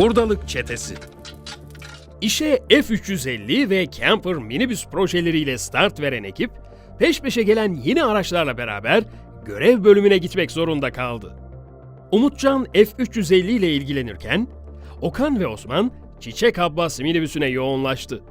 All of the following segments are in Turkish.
Hurdalık Çetesi İşe F350 ve Camper minibüs projeleriyle start veren ekip, peş peşe gelen yeni araçlarla beraber görev bölümüne gitmek zorunda kaldı. Umutcan F350 ile ilgilenirken, Okan ve Osman Çiçek Abbas minibüsüne yoğunlaştı.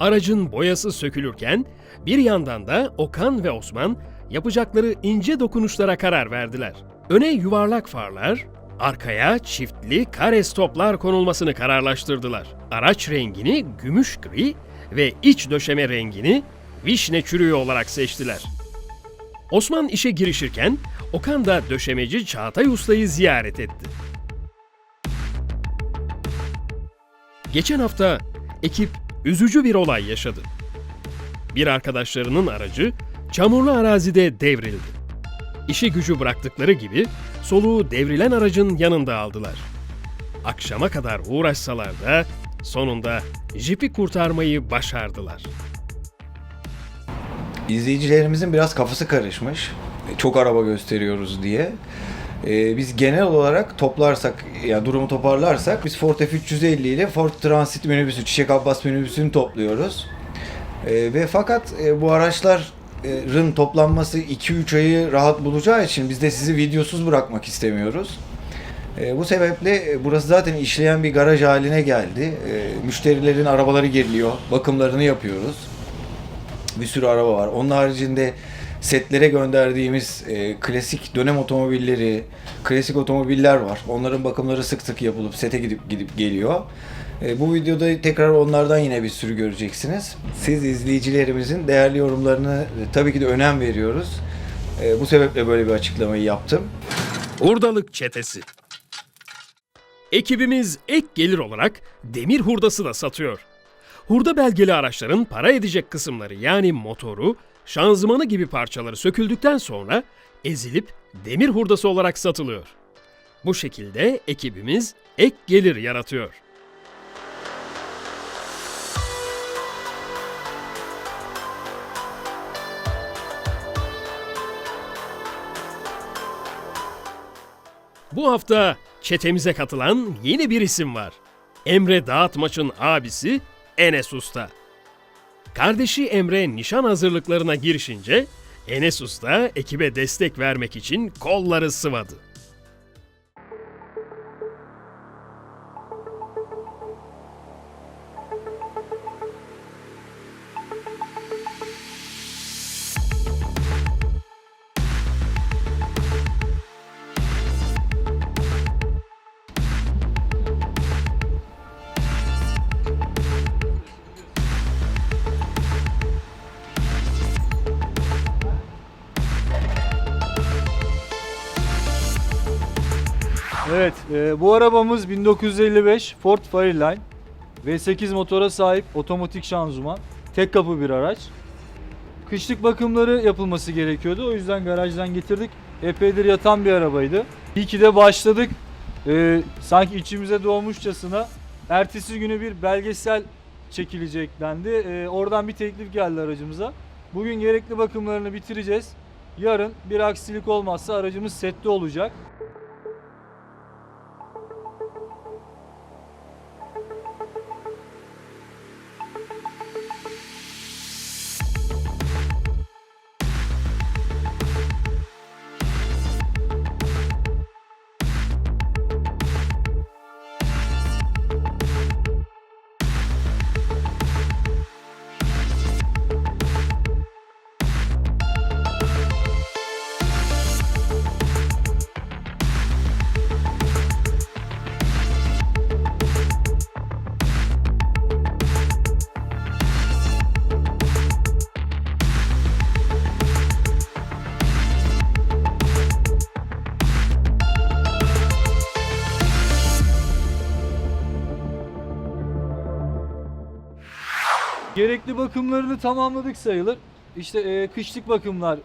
Aracın boyası sökülürken bir yandan da Okan ve Osman yapacakları ince dokunuşlara karar verdiler. Öne yuvarlak farlar, arkaya çiftli kare stoplar konulmasını kararlaştırdılar. Araç rengini gümüş gri ve iç döşeme rengini vişne çürüğü olarak seçtiler. Osman işe girişirken Okan da döşemeci Çağatay Usta'yı ziyaret etti. Geçen hafta ekip üzücü bir olay yaşadı. Bir arkadaşlarının aracı çamurlu arazide devrildi. İşi gücü bıraktıkları gibi soluğu devrilen aracın yanında aldılar. Akşama kadar uğraşsalar da sonunda jipi kurtarmayı başardılar. İzleyicilerimizin biraz kafası karışmış. E, Çok araba gösteriyoruz diye. Ee, biz genel olarak toplarsak, yani durumu toparlarsak biz Ford F350 ile Ford Transit minibüsü, Çiçek Abbas minibüsünü topluyoruz. Ee, ve fakat e, bu araçların toplanması 2-3 ayı rahat bulacağı için biz de sizi videosuz bırakmak istemiyoruz. E, bu sebeple e, burası zaten işleyen bir garaj haline geldi. E, müşterilerin arabaları geliyor, bakımlarını yapıyoruz bir sürü araba var. Onun haricinde setlere gönderdiğimiz e, klasik dönem otomobilleri, klasik otomobiller var. Onların bakımları sık sık yapılıp sete gidip gidip geliyor. E, bu videoda tekrar onlardan yine bir sürü göreceksiniz. Siz izleyicilerimizin değerli yorumlarını e, tabii ki de önem veriyoruz. E, bu sebeple böyle bir açıklamayı yaptım. Hurdalık Çetesi Ekibimiz ek gelir olarak demir hurdası da satıyor. Hurda belgeli araçların para edecek kısımları yani motoru, şanzımanı gibi parçaları söküldükten sonra ezilip demir hurdası olarak satılıyor. Bu şekilde ekibimiz ek gelir yaratıyor. Bu hafta çetemize katılan yeni bir isim var. Emre Dağıtmaç'ın abisi Enes Usta. Kardeşi Emre nişan hazırlıklarına girişince Enes Usta ekibe destek vermek için kolları sıvadı. Evet, e, bu arabamız 1955 Ford Fireline. V8 motora sahip otomatik şanzıman. Tek kapı bir araç. Kışlık bakımları yapılması gerekiyordu. O yüzden garajdan getirdik. Epeydir yatan bir arabaydı. İyi ki de başladık. E, sanki içimize doğmuşçasına. Ertesi günü bir belgesel çekilecek dendi. E, oradan bir teklif geldi aracımıza. Bugün gerekli bakımlarını bitireceğiz. Yarın bir aksilik olmazsa aracımız sette olacak. Gerekli bakımlarını tamamladık sayılır. İşte e, kışlık bakımlar,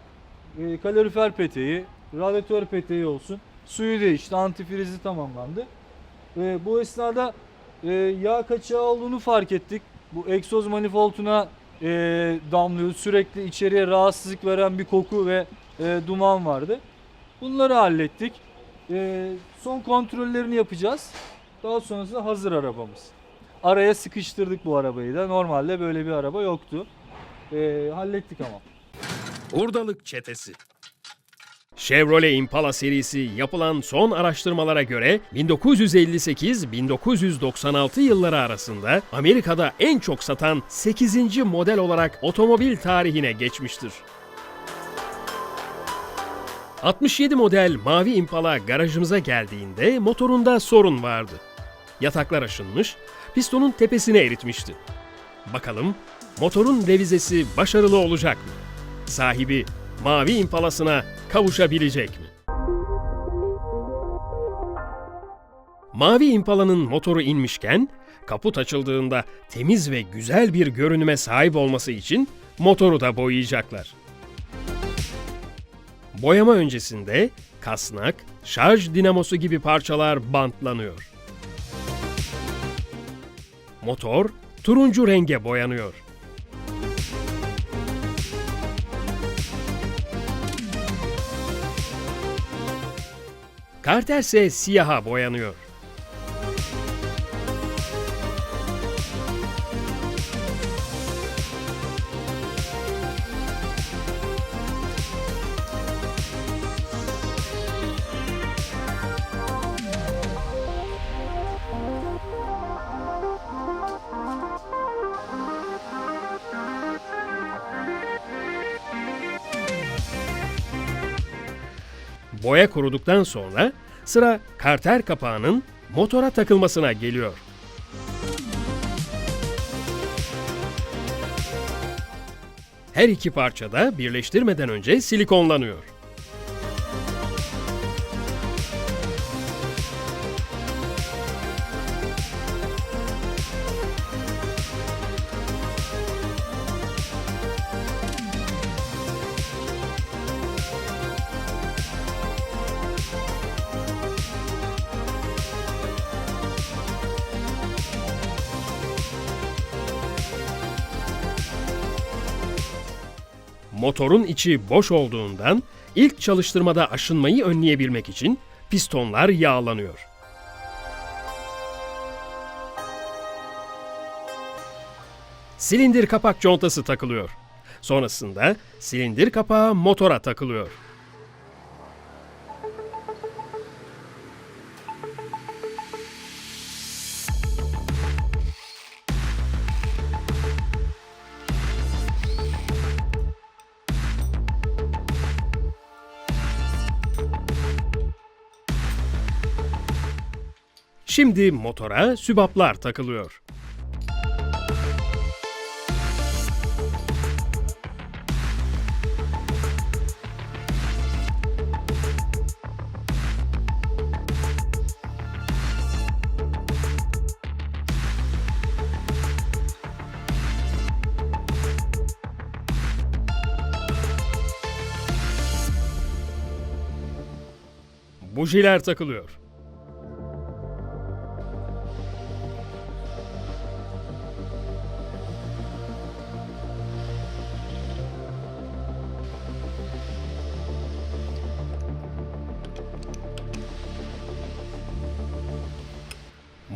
e, kalorifer peteği, radyatör peteği olsun. Suyu değişti, antifrizi tamamlandı. E, bu esnada e, yağ kaçağı olduğunu fark ettik. Bu egzoz manifolduna e, damlıyor. Sürekli içeriye rahatsızlık veren bir koku ve e, duman vardı. Bunları hallettik. E, son kontrollerini yapacağız. Daha sonrasında hazır arabamız. Araya sıkıştırdık bu arabayı da. Normalde böyle bir araba yoktu. Ee, hallettik ama. Hurdalık çetesi. Chevrolet Impala serisi yapılan son araştırmalara göre 1958-1996 yılları arasında Amerika'da en çok satan 8. model olarak otomobil tarihine geçmiştir. 67 model mavi Impala garajımıza geldiğinde motorunda sorun vardı. Yataklar aşınmış, pistonun tepesine eritmişti. Bakalım motorun revizesi başarılı olacak mı? Sahibi mavi impalasına kavuşabilecek mi? Mavi impalanın motoru inmişken kaput açıldığında temiz ve güzel bir görünüme sahip olması için motoru da boyayacaklar. Boyama öncesinde kasnak, şarj dinamosu gibi parçalar bantlanıyor. Motor turuncu renge boyanıyor. Karter ise siyaha boyanıyor. Boya kuruduktan sonra sıra karter kapağının motora takılmasına geliyor. Her iki parça da birleştirmeden önce silikonlanıyor. Motorun içi boş olduğundan ilk çalıştırmada aşınmayı önleyebilmek için pistonlar yağlanıyor. Silindir kapak contası takılıyor. Sonrasında silindir kapağı motora takılıyor. Şimdi motora sübaplar takılıyor. Bujiler takılıyor.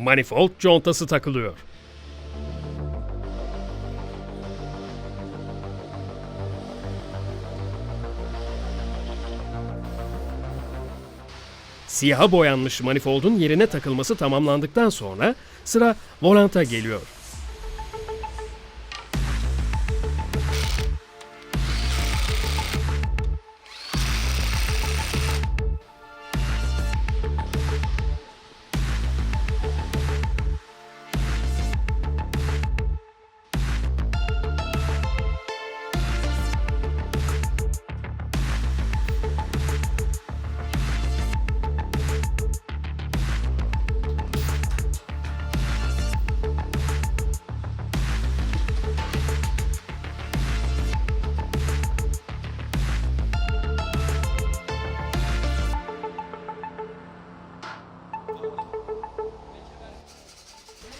Manifold contası takılıyor. Siyaha boyanmış manifoldun yerine takılması tamamlandıktan sonra sıra volanta geliyor.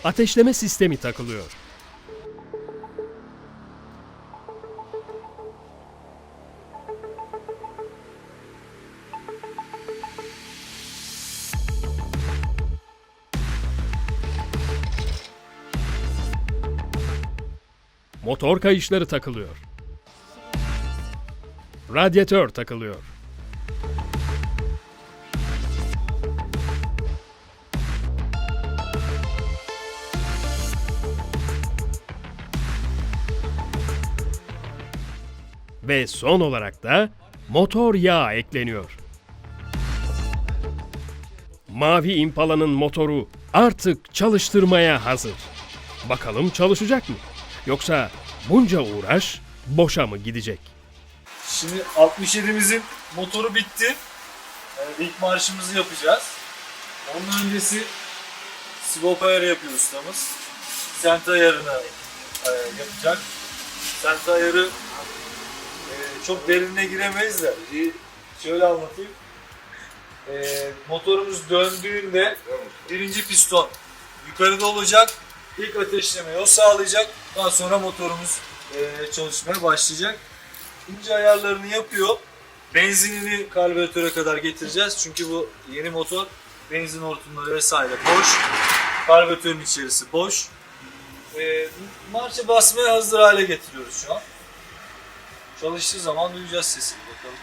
ateşleme sistemi takılıyor. Motor kayışları takılıyor. Radyatör takılıyor. Ve son olarak da motor yağı ekleniyor. Mavi Impala'nın motoru artık çalıştırmaya hazır. Bakalım çalışacak mı? Yoksa bunca uğraş boşa mı gidecek? Şimdi 67'mizin motoru bitti. Ee, ilk marşımızı yapacağız. Onun öncesi swap ayarı yapıyor ustamız. Sent ayarını e, yapacak. Sent ayarı çok derinine giremeyiz de şöyle anlatayım. E, motorumuz döndüğünde birinci piston yukarıda olacak. İlk ateşlemeyi o sağlayacak. Daha sonra motorumuz e, çalışmaya başlayacak ince ayarlarını yapıyor. Benzinini karbüratöre kadar getireceğiz. Çünkü bu yeni motor benzin hortumları vesaire boş. Karbüratörün içerisi boş. Ee, marşa basmaya hazır hale getiriyoruz şu an. Çalıştığı zaman duyacağız sesini bakalım.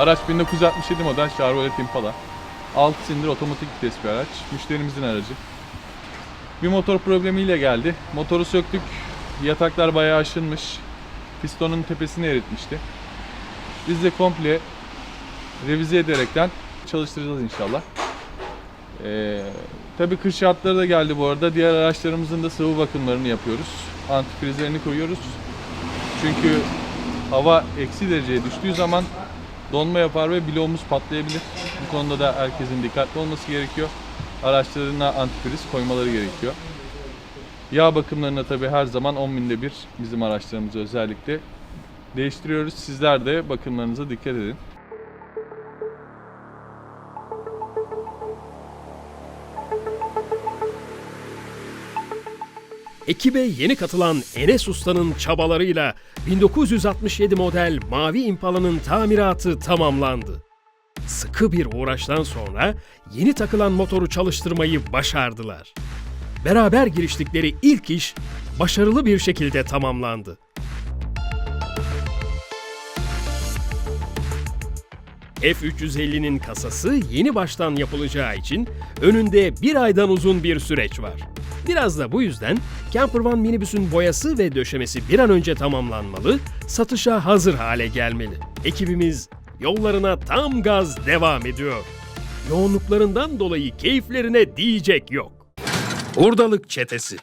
Araç 1967 model Chevrolet Impala. 6 silindir otomatik vites bir araç. Müşterimizin aracı. Bir motor problemiyle geldi. Motoru söktük. Yataklar bayağı aşınmış. Pistonun tepesini eritmişti. Biz de komple revize ederekten çalıştıracağız inşallah. Ee, tabii kış şartları da geldi bu arada. Diğer araçlarımızın da sıvı bakımlarını yapıyoruz. Antifrizlerini koyuyoruz. Çünkü hava eksi dereceye düştüğü zaman donma yapar ve bloğumuz patlayabilir. Bu konuda da herkesin dikkatli olması gerekiyor. Araçlarına antifriz koymaları gerekiyor. Yağ bakımlarına tabi her zaman 10 binde bir bizim araçlarımızı özellikle değiştiriyoruz. Sizler de bakımlarınıza dikkat edin. Ekibe yeni katılan Enes Usta'nın çabalarıyla 1967 model Mavi Impala'nın tamiratı tamamlandı. Sıkı bir uğraştan sonra yeni takılan motoru çalıştırmayı başardılar. Beraber giriştikleri ilk iş başarılı bir şekilde tamamlandı. F350'nin kasası yeni baştan yapılacağı için önünde bir aydan uzun bir süreç var. Biraz da bu yüzden Camper Van minibüsün boyası ve döşemesi bir an önce tamamlanmalı, satışa hazır hale gelmeli. Ekibimiz yollarına tam gaz devam ediyor. Yoğunluklarından dolayı keyiflerine diyecek yok. Hurdalık Çetesi